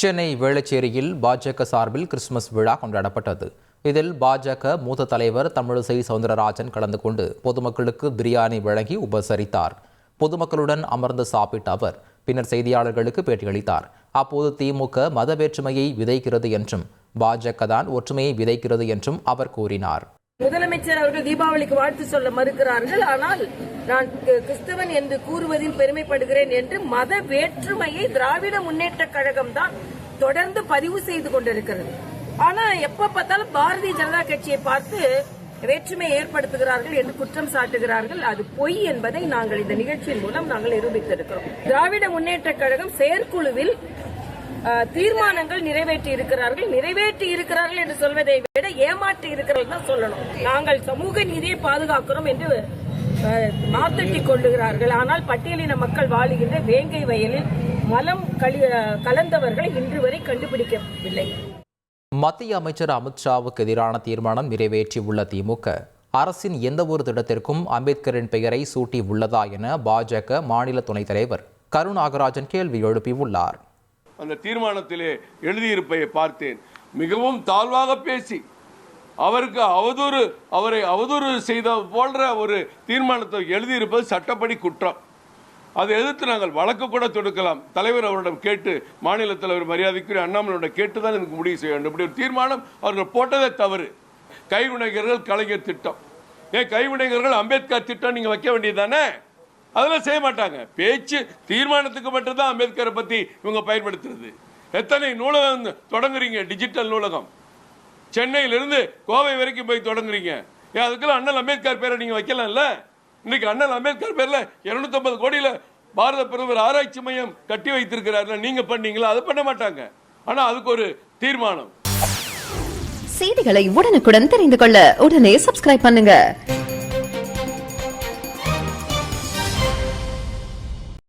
சென்னை வேளச்சேரியில் பாஜக சார்பில் கிறிஸ்துமஸ் விழா கொண்டாடப்பட்டது. இதில் பாஜக மூத்த தலைவர் தமிழிசை சவுந்தரராஜன் கலந்து கொண்டு பொதுமக்களுக்கு பிரியாணி வழங்கி உபசரித்தார். பொதுமக்களுடன் அமர்ந்து சாப்பிட்ட அவர் பின்னர் செய்தியாளர்களுக்கு பேட்டியளித்தார். அப்போது திமுக மத வேற்றுமையை விதைக்கிறது என்றும் பாஜக தான் ஒற்றுமையை விதைக்கிறது என்றும் அவர் கூறினார். முதலமைச்சர் அவர்கள் தீபாவளிக்கு வாழ்த்து சொல்ல மறுக்கிறார்கள். ஆனால் நான் கிறிஸ்தவன் என்று கூறுவதில் பெருமைப்படுகிறேன் என்று மத வேற்றுமையை திராவிட முன்னேற்ற கழகம் தான் தொடர்ந்து பதிவு செய்து கொண்டிருக்கிறது. ஆனா எப்ப பார்த்தாலும் பாரதிய ஜனதா கட்சியை பார்த்து வேற்றுமை ஏற்படுத்துகிறார்கள் என்று குற்றம் சாட்டுகிறார்கள். அது பொய் என்பதை நாங்கள் இந்த நிகழ்ச்சியின் மூலம் நாங்கள் நிரூபித்திருக்கிறோம். திராவிட முன்னேற்ற கழகம் செயற்குழுவில் தீர்மானங்கள் நிறைவேற்றி இருக்கிறார்கள். நிறைவேற்றி இருக்கிறார்கள் என்று சொல்வதை விட ஏமாற்றி இருக்கிறார்கள் தான் சொல்லணும். நாங்கள் சமூக நீதியை பாதுகாக்கிறோம் என்று அஹ், மாத்தட்டிக் கொள்ளுகிறார்கள். ஆனால் பட்டியலின மக்கள் வாழுகின்ற வேங்கை வயலில் மலம் கலந்தவர்களை இன்று வரை கண்டுபிடிக்கவில்லை. மத்திய அமைச்சர் அமித்ஷாவுக்கு எதிரான தீர்மானம் நிறைவேற்றியுள்ள திமுக. அரசின் எந்தவொரு திட்டத்திற்கும் அம்பேத்கரின் பெயரை சூட்டி உள்ளதா என பாஜக மாநில துணைத் தலைவர் கரு நாகராஜன் கேள்வி எழுப்பியுள்ளார். அந்த தீர்மானத்திலே எழுதியிருப்பதை பார்த்தேன். மிகவும் தாழ்வாக பேசி அவருக்கு அவதூறு அவரை அவதூறு செய்த போன்ற ஒரு தீர்மானத்தை எழுதியிருப்பது சட்டப்படி குற்றம். அதை எதிர்த்து நாங்கள் வழக்கு கூட தொடுக்கலாம். தலைவர் அவரிடம் கேட்டு மாநில தலைவர் மரியாதைக்குரிய அண்ணாமலையோட கேட்டு தான் எனக்கு முடிவு செய்ய வேண்டும். இப்படி ஒரு தீர்மானம் அவர்கள் போட்டதே தவறு. கைவினைஞர்கள் கலைஞர் திட்டம். ஏன் கைவினைஞர்கள் அம்பேத்கர் திட்டம் நீங்கள் வைக்க வேண்டியது தானே அதெல்லாம் செய்ய மாட்டாங்க. பேச்சு தீர்மானத்துக்கு மட்டும்தான் அம்பேத்கரை பற்றி இவங்க பயன்படுத்துறது. எத்தனை நூலகம் தொடங்குறீங்க? டிஜிட்டல் நூலகம். சென்னையிலிருந்து கோவை வரைக்கும் போய் தொடங்குறீங்க. ஏன் அதுக்கெல்லாம் அண்ணல் அம்பேத்கர் பேரை நீங்க வைக்கலாம்ல? இன்னைக்கு அண்ணல் அம்பேத்கர் பேர்ல 250 கோடியில பாரத பிரதமர் ஆராய்ச்சி மையம் கட்டி வைத்திருக்கிறாருல நீங்க பண்ணீங்களா? அது பண்ண மாட்டாங்க. ஆனா அதுக்கு ஒரு தீர்மானம். செய்திகளை உடனுக்குடன் தெரிந்து கொள்ள உடனே சப்ஸ்கிரைப் பண்ணுங்க.